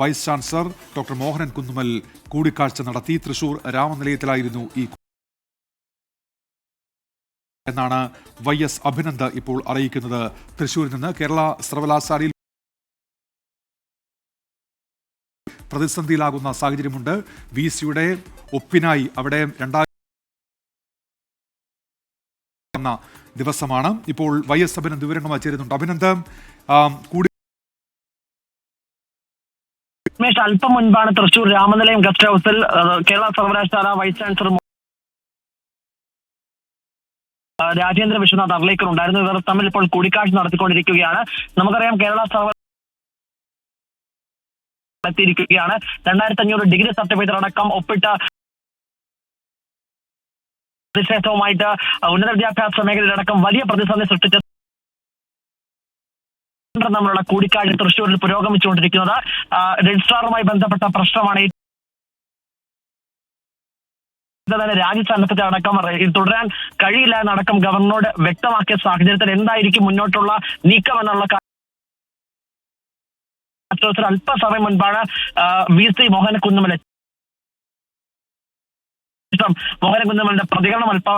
Vice chancellor doctor Mohanan Kunnummal കൂടിക്കാഴ്ച നടത്തി. തൃശൂർ രാമനിലയത്തിലായിരുന്നു ഈ എന്നാണ് വൈ എസ് അഭിനന്ദ് ഇപ്പോൾ അറിയിക്കുന്നത്. തൃശൂരിൽ നിന്ന് കേരള സർവകലാശാലയിൽ പ്രതിസന്ധിയിലാകുന്ന സാഹചര്യമുണ്ട്. വി സിയുടെ ഒപ്പിനായി അവിടെ രണ്ടായിരം ദിവസമാണ്. ഇപ്പോൾ വൈ എസ് അഭിനന്ദ് വിവരങ്ങളുമായി ചേരുന്നുണ്ട്. അഭിനന്ദ് കൂടി രമേശ് അല്പം മുൻപാണ് തൃശൂർ രാമനിലയം ഗസ്റ്റ് ഹൗസിൽ കേരള സർവകലാശാല വൈസ് ചാൻസലർ രാജേന്ദ്ര വിശ്വനാഥ് അർലേക്കർ ഉണ്ടായിരുന്നു. ഇവർ തമ്മിൽ ഇപ്പോൾ കൂടിക്കാഴ്ച നടത്തിക്കൊണ്ടിരിക്കുകയാണ്. നമുക്കറിയാം കേരള സർവ എത്തിയിരിക്കുകയാണ് രണ്ടായിരത്തി അഞ്ഞൂറ് ഡിഗ്രി സർട്ടിഫിക്കറ്റ് അടക്കം ഒപ്പിട്ട പ്രതിഷേധവുമായിട്ട് ഉന്നത വിദ്യാഭ്യാസ മേഖലയിലടക്കം വലിയ പ്രതിസന്ധി സൃഷ്ടിച്ച തമ്മിലുള്ള കൂടിക്കാഴ്ച തൃശ്ശൂരിൽ പുരോഗമിച്ചുകൊണ്ടിരിക്കുന്നത്. രജിസ്ട്രാറുമായി ബന്ധപ്പെട്ട പ്രശ്നമാണ്. തന്നെ തന്നെ രാജ്യസന്നദ്ധത്തെ അടക്കം തുടരാൻ കഴിയില്ല എന്നടക്കം ഗവർണറോട് വ്യക്തമാക്കിയ സാഹചര്യത്തിൽ എന്തായിരിക്കും മുന്നോട്ടുള്ള നീക്കം എന്നുള്ള അല്പസമയം മുൻപാണ് വി. സി. മോഹന കുന്നുമൽ ശേഷം മോഹന കുന്നുമലിന്റെ പ്രതികരണം അല്പ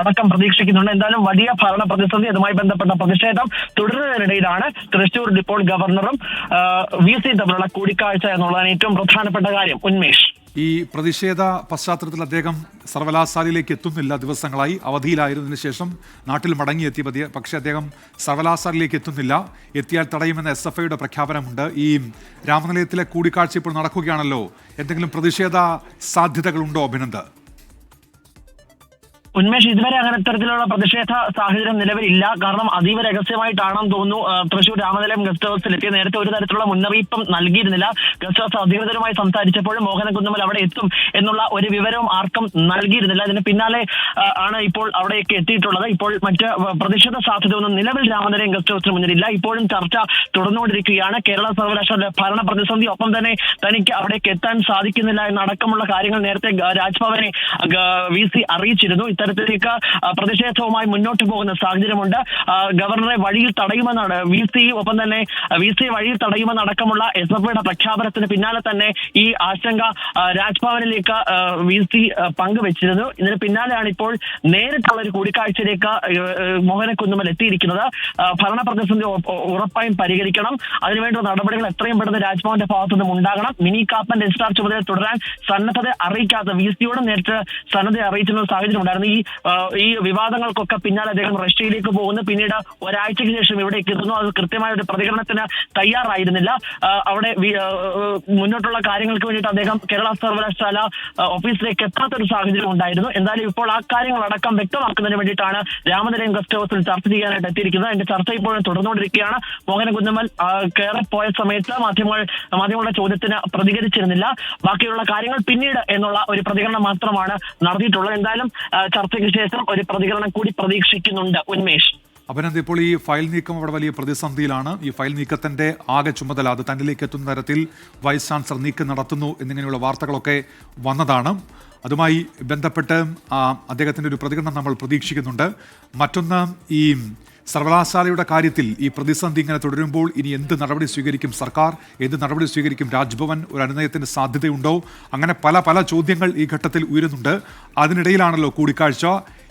അടക്കം പ്രതീക്ഷിക്കുന്നുണ്ട്. എന്തായാലും വലിയ ഭരണ പ്രതിസന്ധി അതുമായി ബന്ധപ്പെട്ട പ്രതിഷേധം തുടരുന്നതിനിടയിലാണ് തൃശൂർ ഡിപ്പോൾ ഗവർണറും വി സി തമ്മിലുള്ള കൂടിക്കാഴ്ച എന്നുള്ളതാണ് ഏറ്റവും പ്രധാനപ്പെട്ട കാര്യം. ഉന്മേഷ്. ഈ പ്രതിഷേധ പശ്ചാത്തലത്തിൽ അദ്ദേഹം സർവകലാശാലയിലേക്ക് എത്തുന്നില്ല. ദിവസങ്ങളായി അവധിയിലായിരുന്നതിന് ശേഷം നാട്ടിൽ മടങ്ങിയെത്തി പതിയെ പക്ഷേ അദ്ദേഹം സർവകലാശാലയിലേക്ക് എത്തുന്നില്ല. എത്തിയാൽ തടയുമെന്ന എസ് എഫ് ഐയുടെ പ്രഖ്യാപനമുണ്ട്. ഈ രാമനിലയത്തിലെ കൂടിക്കാഴ്ച ഇപ്പോൾ നടക്കുകയാണല്ലോ. എന്തെങ്കിലും പ്രതിഷേധ സാധ്യതകളുണ്ടോ അഭിനന്ദ്? ഉന്മേഷ് ഇതുവരെ അങ്ങനെ തരത്തിലുള്ള പ്രതിഷേധ സാഹചര്യം നിലവിലില്ല. കാരണം അതീവ രഹസ്യമായിട്ടാണെന്ന് തോന്നുന്നു തൃശൂർ രാമനിലയം ഗസ്റ്റ് ഹൗസിൽ എത്തിയ നേരത്തെ ഒരു തരത്തിലുള്ള മുന്നറിയിപ്പും നൽകിയിരുന്നില്ല. ഗസ്റ്റ് ഹൗസ് അധികൃതരുമായി സംസാരിച്ചപ്പോഴും മോഹന കുന്നമൽ അവിടെ എത്തും എന്നുള്ള ഒരു വിവരവും ആർക്കും നൽകിയിരുന്നില്ല. അതിന് പിന്നാലെ ആണ് ഇപ്പോൾ അവിടെയൊക്കെ എത്തിയിട്ടുള്ളത്. ഇപ്പോൾ മറ്റ് പ്രതിഷേധ സാധ്യതയൊന്നും നിലവിൽ രാമനിലയം ഗസ്റ്റ് ഹൗസിന് മുന്നിലില്ല. ഇപ്പോഴും ചർച്ച തുടർന്നുകൊണ്ടിരിക്കുകയാണ്. കേരള സർവകലാശാല ഭരണ പ്രതിസന്ധി ഒപ്പം തന്നെ തനിക്ക് അവിടേക്ക് എത്താൻ സാധിക്കുന്നില്ല എന്നടക്കമുള്ള കാര്യങ്ങൾ നേരത്തെ രാജ്ഭവനെ വി സി അറിയിച്ചിരുന്നു. ഇത്തരത്തിലേക്ക് ആ, പ്രതിഷേധവുമായി മുന്നോട്ട് പോകുന്ന സാഹചര്യമുണ്ട്. ഗവർണറെ വഴിയിൽ തടയുമെന്നാണ് വി സി ഒപ്പം തന്നെ വി സി വഴിയിൽ തടയുമെന്നടക്കമുള്ള എസ് എഫ് ഐയുടെ പ്രഖ്യാപനത്തിന് പിന്നാലെ തന്നെ ഈ ആശങ്ക രാജ്ഭവനിലേക്ക് വി സി പങ്കുവച്ചിരുന്നു. ഇതിന് പിന്നാലെയാണ് ഇപ്പോൾ നേരിട്ടുള്ള ഒരു കൂടിക്കാഴ്ചയിലേക്ക് ആ, ആ, കുന്നുമൽ എത്തിയിരിക്കുന്നത്. ഭരണ പ്രതിസന്ധി ഉറപ്പായും പരിഹരിക്കണം. അതിനുവേണ്ട നടപടികൾ എത്രയും പെട്ടെന്ന് രാജ്ഭവന്റെ ഭാഗത്തു നിന്നും ഉണ്ടാകണം. മിനി കാപ്പൻ രജിസ്ട്രാർ ചുമതല തുടരാൻ സന്നദ്ധത അറിയിക്കാത്ത വി സിയോട് നേരിട്ട് സന്നദ്ധ അറിയിച്ചിരുന്ന സാഹചര്യം ഉണ്ടായിരുന്നു. ഈ ഈ വിവാദങ്ങൾക്കൊക്കെ പിന്നാലെ അദ്ദേഹം റഷ്യയിലേക്ക് പോകുന്നു. പിന്നീട് ഒരാഴ്ചയ്ക്ക് ശേഷം ഇവിടേക്ക് എത്തുന്നു. അത് കൃത്യമായ ഒരു പ്രതികരണത്തിന് തയ്യാറായിരുന്നില്ല. അവിടെ മുന്നോട്ടുള്ള കാര്യങ്ങൾക്ക് വേണ്ടിയിട്ട് അദ്ദേഹം കേരള സർവകലാശാല ഓഫീസിലേക്ക് എത്താത്ത ഒരു സാഹചര്യം ഉണ്ടായിരുന്നു. എന്തായാലും ഇപ്പോൾ ആ കാര്യങ്ങളടക്കം വ്യക്തമാക്കുന്നതിന് വേണ്ടിയിട്ടാണ് രാമനിലയം ഗസ്റ്റ് ഹൗസിൽ ചർച്ച ചെയ്യാനായിട്ട് എത്തിയിരിക്കുന്നത്. അതിന്റെ ചർച്ച ഇപ്പോഴും തുടർന്നുകൊണ്ടിരിക്കുകയാണ്. മോഹന കുന്നമ്മൽ കയറിപ്പോയ കയറി പോയ സമയത്ത് മാധ്യമങ്ങൾ മാധ്യമങ്ങളുടെ ചോദ്യത്തിന് പ്രതികരിച്ചിരുന്നില്ല. ബാക്കിയുള്ള കാര്യങ്ങൾ പിന്നീട് എന്നുള്ള ഒരു പ്രതികരണം മാത്രമാണ് നടത്തിയിട്ടുള്ളത്. എന്തായാലും ചർച്ചയ്ക്ക് ശേഷം ഒരു പ്രതികരണം കൂടി പ്രതീക്ഷിക്കുന്നുണ്ട് ഉന്മേഷ്. അഭിനന്ദ് ഇപ്പോൾ ഈ ഫയൽ നീക്കം അവിടെ വലിയ പ്രതിസന്ധിയിലാണ്. ഈ ഫയൽ നീക്കത്തിന്റെ ആകെ ചുമതല അത് തന്നിലേക്ക് എത്തുന്ന തരത്തിൽ വൈസ് ചാൻസലർ നീക്കം നടത്തുന്നു എന്നിങ്ങനെയുള്ള വാർത്തകളൊക്കെ വന്നതാണ്. അതുമായി ബന്ധപ്പെട്ട് ആ, അദ്ദേഹത്തിന്റെ ഒരു പ്രതികരണം നമ്മൾ പ്രതീക്ഷിക്കുന്നുണ്ട്. മറ്റൊന്ന് ഈ സർവകലാശാലയുടെ കാര്യത്തിൽ ഈ പ്രതിസന്ധി ഇങ്ങനെ തുടരുമ്പോൾ ഇനി എന്ത് നടപടി സ്വീകരിക്കും സർക്കാർ? എന്ത് നടപടി സ്വീകരിക്കും രാജ്ഭവൻ? ഒരു അനുനയത്തിന് സാധ്യതയുണ്ടോ? അങ്ങനെ പല പല ചോദ്യങ്ങൾ ഈ ഘട്ടത്തിൽ ഉയരുന്നുണ്ട്. അതിനിടയിലാണല്ലോ കൂടിക്കാഴ്ച.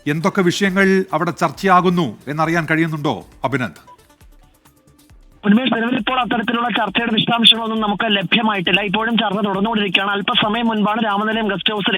എന്തൊക്കെ വിഷയങ്ങൾ അവിടെ ചർച്ചയാകുന്നു എന്നറിയാൻ കഴിയുന്നുണ്ടോ അഭിനന്ദ്? ഉന്മേഷ് നിലവിൽ ഇപ്പോൾ അത്തരത്തിലുള്ള ചർച്ചയുടെ വിശദാംശങ്ങളൊന്നും നമുക്ക് ലഭ്യമായിട്ടില്ല. ഇപ്പോഴും ചർച്ച തുടർന്നുകൊണ്ടിരിക്കുകയാണ്. അല്പസമയം മുൻപാണ് രാമനിലയം ഗസ്റ്റ് ഹൗസിൽ